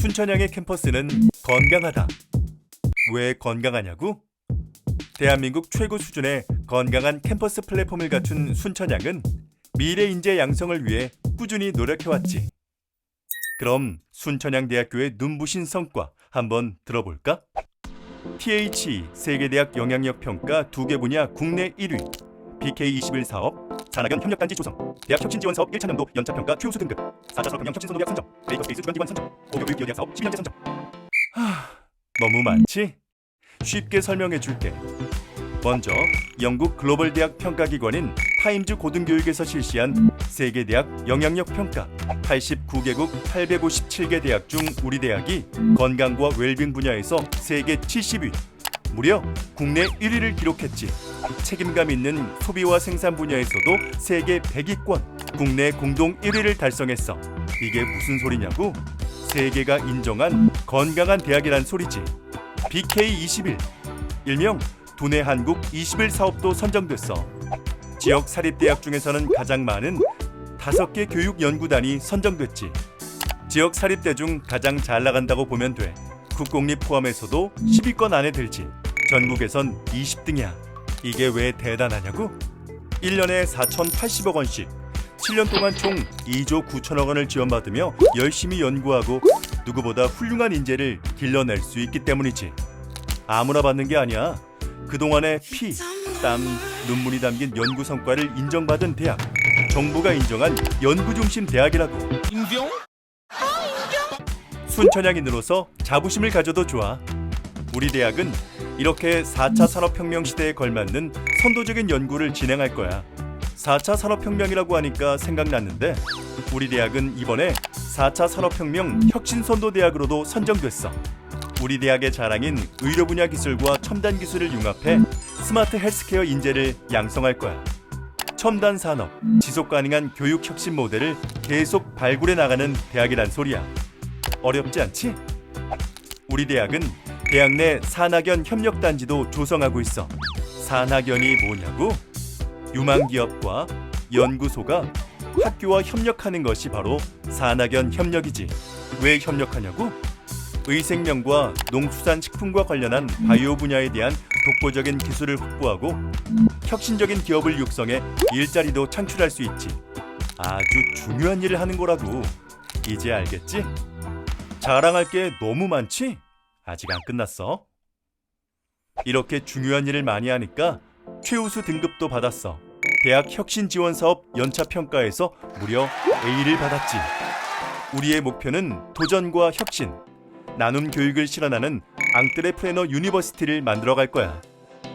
순천향의 캠퍼스는 건강하다. 왜 건강하냐고? 대한민국 최고 수준의 건강한 캠퍼스 플랫폼을 갖춘 순천향은 미래 인재 양성을 위해 꾸준히 노력해왔지. 그럼 순천향대학교의 눈부신 성과 한번 들어볼까? THE 세계대학 영향력 평가 두 개 분야 국내 1위, BK21 사업, 산학연 협력단지 조성, 대학 혁신 지원 사업 1차년도 연차 평가 최우수 등급, 4차 산업혁명 혁신 선도대학 선정, 메이커스페이스 주관기관 선정, 기여대학 사업 12년제 선정. 하, 너무 많지? 쉽게 설명해 줄게. 먼저 영국 글로벌 대학 평가 기관인 타임즈 고등교육에서 실시한 세계 대학 영향력 평가 89개국 857개 대학 중 우리 대학이 건강과 웰빙 분야에서 세계 70위, 무려 국내 1위를 기록했지. 책임감 있는 소비와 생산 분야에서도 세계 100위권, 국내 공동 1위를 달성했어. 이게 무슨 소리냐고? 세계가 인정한 건강한 대학이란 소리지. BK21 일명 두뇌 한국 21 사업도 선정됐어. 지역 사립 대학 중에서는 가장 많은 다섯 개 교육 연구단이 선정됐지. 지역 사립대 중 가장 잘 나간다고 보면 돼. 국공립 포함해서도 10위권 안에 들지. 전국에선 20등이야. 이게 왜 대단하냐고? 1년에 4,080억 원씩 7년 동안 총 2조 9천억 원을 지원받으며 열심히 연구하고 누구보다 훌륭한 인재를 길러낼 수 있기 때문이지. 아무나 받는 게 아니야. 그동안의 피, 땀, 눈물이 담긴 연구 성과를 인정받은 대학. 정부가 인정한 연구 중심 대학이라고. 인정? 순천향인으로서 자부심을 가져도 좋아. 우리 대학은 이렇게 4차 산업혁명 시대에 걸맞는 선도적인 연구를 진행할 거야. 4차 산업혁명이라고 하니까 생각났는데 우리 대학은 이번에 4차 산업혁명 혁신선도대학으로도 선정됐어. 우리 대학의 자랑인 의료 분야 기술과 첨단 기술을 융합해 스마트 헬스케어 인재를 양성할 거야. 첨단 산업, 지속 가능한 교육 혁신 모델을 계속 발굴해 나가는 대학이란 소리야. 어렵지 않지? 우리 대학은 대학 내 산학연 협력단지도 조성하고 있어. 산학연이 뭐냐고? 유망 기업과 연구소가 학교와 협력하는 것이 바로 산학연 협력이지. 왜 협력하냐고? 의생명과 농수산식품과 관련한 바이오 분야에 대한 독보적인 기술을 확보하고 혁신적인 기업을 육성해 일자리도 창출할 수 있지. 아주 중요한 일을 하는 거라고. 이제 알겠지? 자랑할 게 너무 많지? 아직 안 끝났어. 이렇게 중요한 일을 많이 하니까 최우수 등급도 받았어. 대학 혁신 지원 사업 연차 평가에서 무려 A를 받았지. 우리의 목표는 도전과 혁신, 나눔 교육을 실현하는 앙트레프레너 유니버시티를 만들어 갈 거야.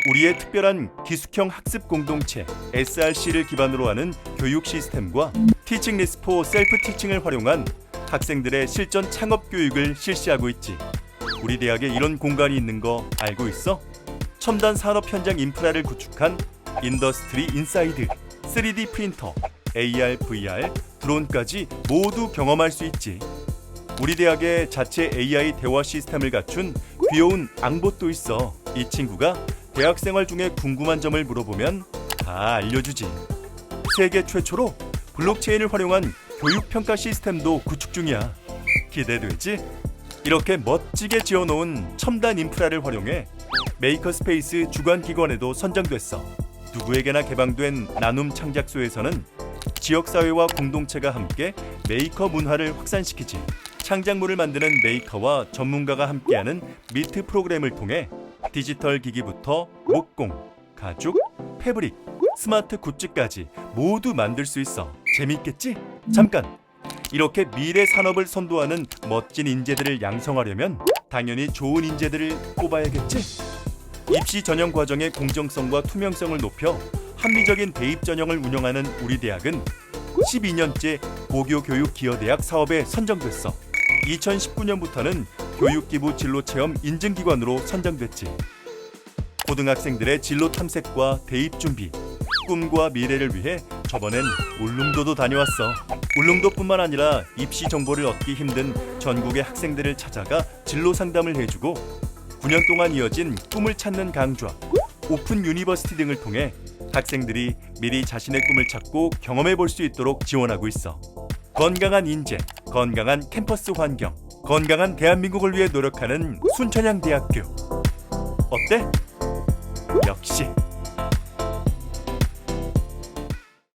우리의 특별한 기숙형 학습 공동체 SRC를 기반으로 하는 교육 시스템과 티칭 리스포 셀프 티칭을 활용한 학생들의 실전 창업 교육을 실시하고 있지. 우리 대학에 이런 공간이 있는 거 알고 있어? 첨단 산업 현장 인프라를 구축한 인더스트리 인사이드, 3D 프린터, AR, VR, 드론까지 모두 경험할 수 있지. 우리 대학에 자체 AI 대화 시스템을 갖춘 귀여운 앙봇도 있어. 이 친구가 대학 생활 중에 궁금한 점을 물어보면 다 알려주지. 세계 최초로 블록체인을 활용한 교육 평가 시스템도 구축 중이야. 기대되지? 이렇게 멋지게 지어놓은 첨단 인프라를 활용해 메이커 스페이스 주관 기관에도 선정됐어. 누구에게나 개방된 나눔 창작소에서는 지역 사회와 공동체가 함께 메이커 문화를 확산시키지. 창작물을 만드는 메이커와 전문가가 함께하는 미트 프로그램을 통해 디지털 기기부터 목공, 가죽, 패브릭, 스마트 굿즈까지 모두 만들 수 있어. 재밌겠지? 잠깐. 이렇게 미래 산업을 선도하는 멋진 인재들을 양성하려면 당연히 좋은 인재들을 뽑아야겠지. 입시 전형 과정의 공정성과 투명성을 높여 합리적인 대입 전형을 운영하는 우리 대학은 12년째 고교 교육 기여 대학 사업에 선정됐어. 2019년부터는 교육기부 진로 체험 인증 기관으로 선정됐지. 고등학생들의 진로 탐색과 대입 준비, 꿈과 미래를 위해 저번엔 울릉도도 다녀왔어. 울릉도뿐만 아니라 입시 정보를 얻기 힘든 전국의 학생들을 찾아가 진로 상담을 해주고 9년 동안 이어진 꿈을 찾는 강좌, 오픈 유니버시티 등을 통해 학생들이 미리 자신의 꿈을 찾고 경험해 볼 수 있도록 지원하고 있어. 건강한 인재, 건강한 캠퍼스 환경, 건강한 대한민국을 위해 노력하는 순천향대학교. 어때? 역시